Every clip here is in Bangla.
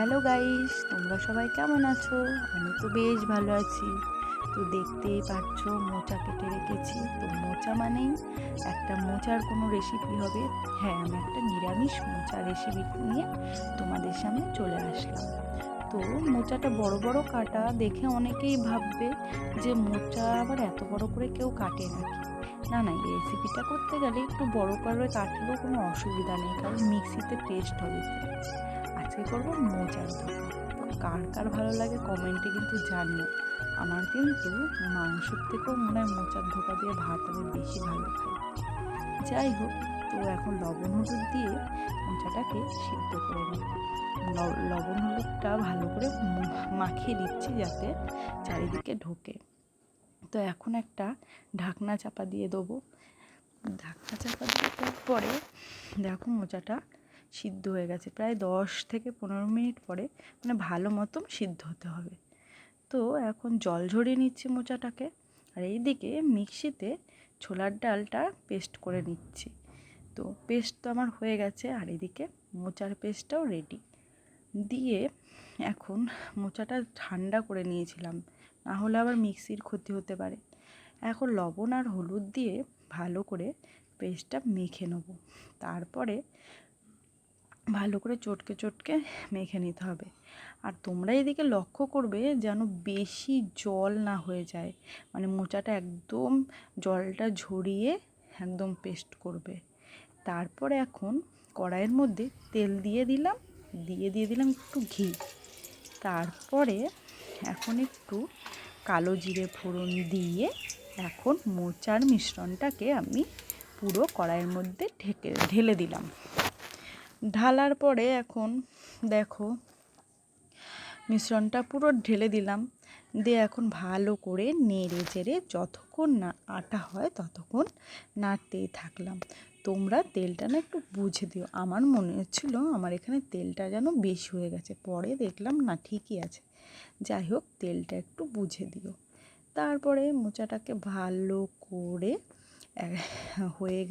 হ্যালো গাইস, তোমরা সবাই কেমন আছো? আমি তো বেশ ভালো আছি। তো দেখতেই পাচ্ছ, মোচা কেটে রেখেছি। তো মোচা মানেই একটা মোচার কোনো রেসিপি হবে। হ্যাঁ আমি একটা নিরামিষ মোচা রেসিপি নিয়ে তোমাদের সামনে চলে আসলাম। তো মোচাটা বড় বড় কাটা, দেখে অনেকেই ভাববে যে মোচা আবার এত বড় করে কেউ কাটে নাকি? না না, এই রেসিপিটা করতে গেলে একটু বড় করে কাটলেও কোনো অসুবিধা নেই, কারণ মিক্সিতে পেস্ট হবে। আজকে করব মোচার কার কার ভালো লাগে কমেন্টে কিন্তু জানিও। আমার কিন্তু মাংসের থেকেও মনে হয় মোচার ধোকা দিয়ে ভাত আমি বেশি ভালো খাই। যাই হোক, তো এখন লবণ হলুদ দিয়ে মোচাটাকে সিদ্ধ করে নিই। লবণ হলুদটা ভালো করে মাখিয়ে দিচ্ছি যাতে চারিদিকে ঢোকে। তো এখন একটা ঢাকনা চাপা দিয়ে দেবো। ঢাকনা চাপা দিয়ে দেওয়ার পরে দেখো মোচাটা সিদ্ধ হয়ে গেছে। প্রায় দশ থেকে পনেরো মিনিট পরে মানে ভালো মতন সিদ্ধ হতে হবে। তো এখন জল ঝরিয়ে নিচ্ছি মোচাটাকে আর এইদিকে মিক্সিতে ছোলার ডালটা পেস্ট করে নিচ্ছি। তো পেস্ট তো আমার হয়ে গেছে আর এদিকে মোচার পেস্টটাও রেডি দিয়ে এখন মোচাটা ঠান্ডা করে নিয়েছিলাম, না হলে আবার মিক্সির ক্ষতি হতে পারে। এখন লবণ আর হলুদ দিয়ে ভালো করে পেস্টটা মেখে নেব। তারপরে ভালো করে চটকে চটকে মেখে নিতে হবে। আর তোমরা এদিকে লক্ষ্য করবে যেন বেশি জল না হয়ে যায়। মানে মোচাটা একদম জলটা ঝরিয়ে একদম পেস্ট করবে। তারপরে এখন কড়াইয়ের মধ্যে তেল দিয়ে দিলাম, দিয়ে দিয়ে দিলাম একটু ঘি। তারপরে এখন একটু কালো জিরে ফোড়ন দিয়ে এখন মোচার মিশ্রণটাকে আমি পুরো কড়াইয়ের মধ্যে ঢেকে, ঢেলে দিলাম। ঢালার পরে এখন দেখো মিশ্রণটা পুরো ঢেলে দিলাম। দিয়ে এখন ভালো করে নেড়ে চেড়ে যতক্ষণ না আটা হয় ততক্ষণ নাড়তেই থাকলাম। তোমরা তেলটা না একটু বুঝে দিও। আমার মনে হচ্ছিল আমার এখানে তেলটা যেন বেশি হয়ে গেছে। পরে দেখলাম না, ঠিকই আছে। যাই হোক, তেলটা একটু বুঝে দিও। তারপরে মোচাটাকে ভালো করে হয়ে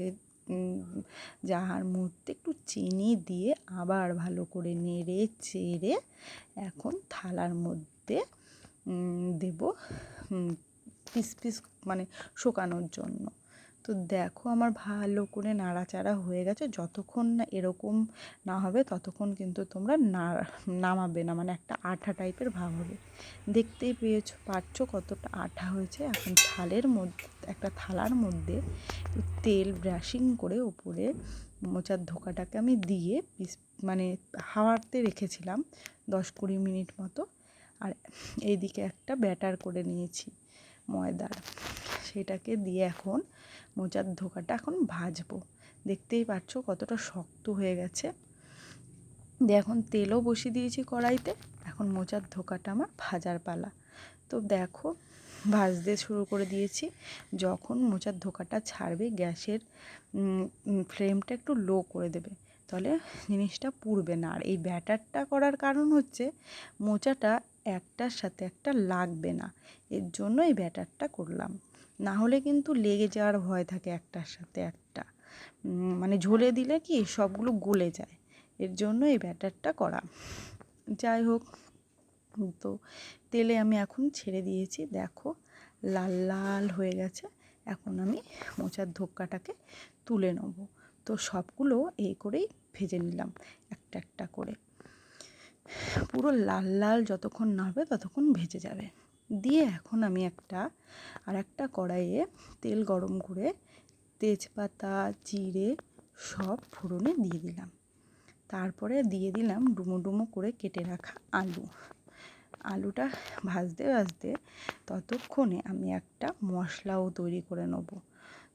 যাহার মধ্যে একটু চিনি দিয়ে আবার ভালো করে নেড়ে চেড়ে এখন থালার মধ্যে দেব পিস পিস মানে শুকানোর জন্য। তো দেখো আমার ভালো করে নাড়াচাড়া হয়ে গেছে। যতক্ষণ না এরকম না হবে, ততক্ষণ কিন্তু তোমরা না, নামাবে না। মানে একটা আঠা টাইপের ভাব হবে। দেখতেই পেয়েছ পাচ্ছ কতটা আঠা হয়েছে? এখন থালের মধ্যে একটা থালার মধ্যে তেল ব্রাশিং করে ওপরে মোচার ধোকাটাকে আমি দিয়ে পিস মানে হাওয়াতে রেখেছিলাম, দশ কুড়ি মিনিট মতো। আর এইদিকে একটা ব্যাটার করে নিয়েছি। ময়দার। সেটাকে দিয়ে এখন মোচার ধোকাটা এখন ভাজবো। দেখতেই পাচ্ছ কতটা শক্ত হয়ে গেছে। দিয়ে এখন তেলও বসিয়ে দিয়েছি কড়াইতে। এখন মোচার ধোকাটা আমার ভাজার পালা। তো দেখো, ভাজতে শুরু করে দিয়েছি। যখন মোচার ধোকাটা ছাড়বে, গ্যাসের ফ্লেমটা একটু লো করে দেবে। তাহলে জিনিসটা পুড়বে না। আর এই ব্যাটারটা করার কারণ হচ্ছে, মোচাটা একটার সাথে একটা লাগবে না। এর জন্য এই ব্যাটারটা করলাম। না হলে কিন্তু লেগে যাওয়ার ভয় থাকে একটার সাথে একটা। মানে ঝোলে দিলে কি সবগুলো গলে যায়। এর জন্য এই ব্যাটারটা করা। যাই হোক, তো তেলে আমি এখন ছেড়ে দিয়েছি। দেখো, লাল লাল হয়ে গেছে। এখন আমি মোচার ধোক্কাটাকে তুলে নেব। তো সবগুলো এই করেই ভেজে নিলাম একটা একটা করে। পুরো লাল লাল যতক্ষণ না হবে ততক্ষণ ভেজে যাবে। দিয়ে এখন আমি একটা, আর একটা কড়াইয়ে তেল গরম করে তেজপাতা, জিরে সব ফোড়নে দিয়ে দিলাম। তারপরে দিয়ে দিলাম ডুমো ডুমো করে কেটে রাখা আলু। আলুটা ভাজতে ভাজতে ততক্ষণে আমি একটা মশলাও তৈরি করে নেব।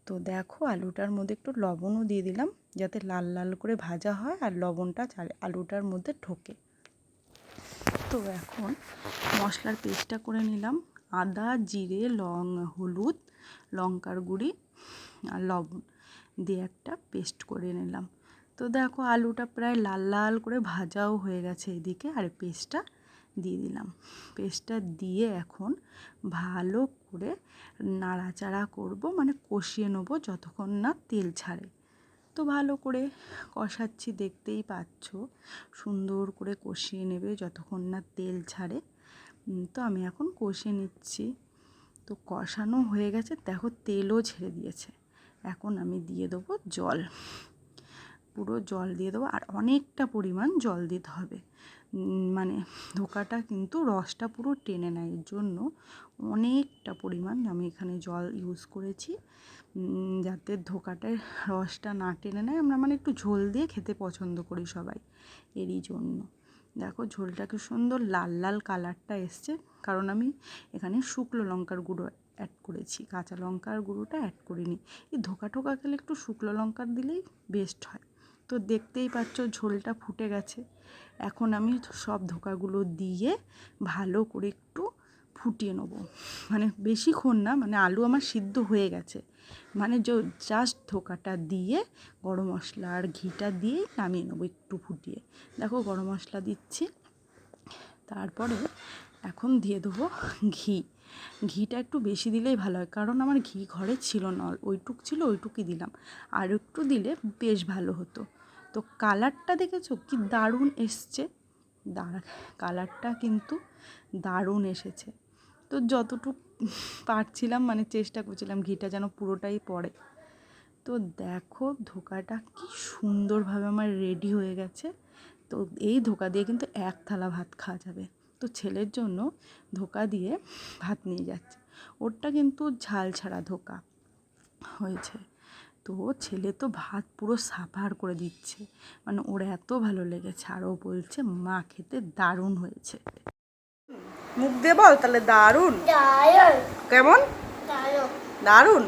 তো দেখো আলুটার মধ্যে একটু লবণও দিয়ে দিলাম যাতে লাল লাল করে ভাজা হয় আর লবণটা আলুটার মধ্যে ঢোকে। তো এখন মশলার পেস্টটা করে নিলাম। আদা, জিরে, লং, হলুদ, লঙ্কার গুঁড়ি আর লবণ দিয়ে একটা পেস্ট করে নিলাম। তো দেখো আলুটা প্রায় লাল লাল করে ভাজাও হয়ে গেছে এদিকে আর পেস্টটা দিয়ে দিলাম। পেস্টটা দিয়ে এখন ভালো করে নাড়াচাড়া করব মানে কষিয়ে নেব যতক্ষণ না তেল ছাড়ে। তো ভালো করে কষাচ্ছি, দেখতেই পাচ্ছ। সুন্দর করে কষিয়ে নেবে যতক্ষণ না তেল ছাড়ে। তো আমি এখন কষিয়ে নিচ্ছি। তো কষানো হয়ে গেছে, দেখো তেলও ছেড়ে দিয়েছে। এখন আমি দিয়ে দেবো জল। পুরো জল দিয়ে দেবো, আর অনেকটা পরিমাণ জল দিতে হবে। মানে ধোকাটা কিন্তু রসটা পুরো টেনে নেয়। এর জন্য অনেকটা পরিমাণ আমি এখানে জল ইউজ করেছি। যাতে ধোকাটায় রসটা না টেনে নেয়। আমরা মানে একটু ঝোল দিয়ে খেতে পছন্দ করি সবাই এরই জন্য। দেখো ঝোলটা কি সুন্দর লাল লাল কালারটা এসছে। কারণ আমি এখানে শুকনো লঙ্কার গুঁড়ো অ্যাড করেছি। কাঁচা লঙ্কার গুঁড়োটা অ্যাড করিনি। এই ধোকা ঠোকা খেলে একটু শুকনো লঙ্কার দিলেই বেস্ট হয়। তো দেখতেই পাচ্ছ ঝোলটা ফুটে গেছে। এখন আমি সব ধোকাগুলো দিয়ে ভালো করে একটু ফুটিয়ে নেব। মানে বেশিক্ষণ না মানে আলু আমার সিদ্ধ হয়ে গেছে। মানে যে জাস্ট ধোকাটা দিয়ে গরম মশলা আর ঘিটা দিয়েই নামিয়ে নেব একটু ফুটিয়ে। দেখো গরম মশলা দিচ্ছি। তারপরে এখন দিয়ে দেবো ঘি। ঘিটা একটু বেশি দিলেই ভালো হয়, কারণ আমার ঘি ঘরে ছিল না, ওইটুক ছিল, ওইটুকুই দিলাম। আর একটু দিলে বেশ ভালো হতো। তো কালারটা দেখেছ? কি দারুণ এসছে। কালারটা কিন্তু দারুণ এসেছে। তো যতটুক পারছিলাম মানে চেষ্টা করছিলাম, ঘিটা যেন পুরোটাই পড়ে। তো দেখো, ধোকাটা কি সুন্দরভাবে আমার রেডি হয়ে গেছে। তো এই ধোকা দিয়ে কিন্তু এক থালা ভাত খাওয়া যাবে। তো ছেলের জন্য ধোকা দিয়ে ভাত নিয়ে যাচ্ছে। ওরটা কিন্তু ঝাল ছাড়া ধোকা হয়েছে। তো ছেলে তো ভাত পুরো সাফার করে দিচ্ছে। মানে ওর এত ভালো লেগেছে। আর ও বলছে মা খেতে দারুণ হয়েছে। মুখ দিয়ে বল তাহলে দারুণ। কেমন? দারুণ?